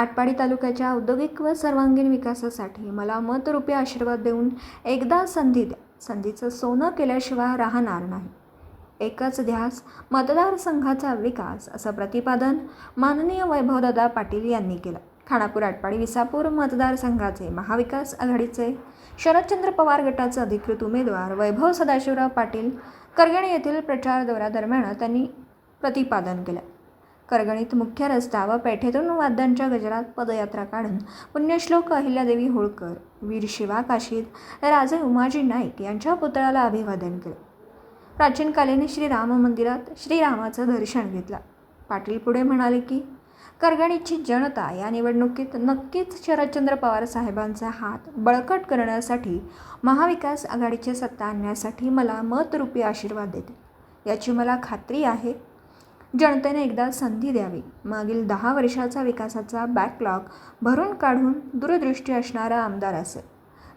आटपाडी तालुक्याच्या औद्योगिक व सर्वांगीण विकासासाठी मला मतरूपी आशीर्वाद देऊन एकदा संधी द्या. संधीचं सोनं केल्याशिवाय राहणार नाही. एकच ध्यास मतदारसंघाचा विकास असं प्रतिपादन माननीय वैभवदादा पाटील यांनी केलं. खानापूर आटपाडी विसापूर मतदारसंघाचे महाविकास आघाडीचे शरदचंद्र पवार गटाचे अधिकृत उमेदवार वैभव सदाशिवराव पाटील करगणे येथील प्रचार दौऱ्यादरम्यान त्यांनी प्रतिपादन केलं. करगणीत मुख्य रस्ता व पेठेतून वाद्यांच्या गजरात पदयात्रा काढून पुण्यश्लोक अहिल्यादेवी होळकर वीर शिवा काशीद राजे उमाजी नाईक यांच्या पुतळ्याला अभिवादन केले. प्राचीनकालीन श्रीराम मंदिरात श्रीरामाचं दर्शन घेतलं. पाटील पुढे म्हणाले की करगणीची जनता या निवडणुकीत नक्कीच शरदचंद्र पवार साहेबांचा हात बळकट करण्यासाठी महाविकास आघाडीची सत्ता आणण्यासाठी मला मतरूपी आशीर्वाद देते. याची मला खात्री आहे. जनतेने एकदा संधी द्यावी. मागील दहा वर्षाचा विकासाचा बॅकलॉग भरून काढून दूरदृष्टी असणारा आमदार असेल.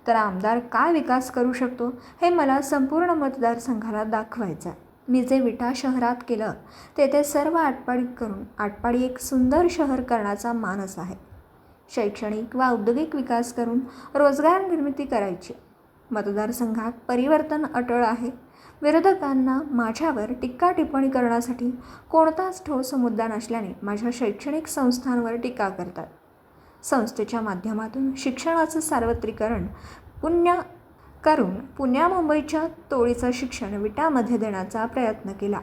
तर आमदार काय विकास करू शकतो हे मला संपूर्ण मतदारसंघाला दाखवायचं आहे. मी जे विटा शहरात केलं तेथे सर्व आटपाडी करून आटपाडी एक सुंदर शहर करण्याचा मानस आहे. शैक्षणिक वा औद्योगिक विकास करून रोजगार निर्मिती करायची. मतदारसंघात परिवर्तन अटळ आहे. विरोधकांना माझ्यावर टीका टिप्पणी करण्यासाठी कोणताच ठोस मुद्दा नसल्याने माझ्या शैक्षणिक संस्थांवर टीका करतात. संस्थेच्या माध्यमातून शिक्षणाचं सार्वत्रिकरण पुण्य करून पुण्या मुंबईच्या तोळीचं शिक्षण विटामध्ये देण्याचा प्रयत्न केला.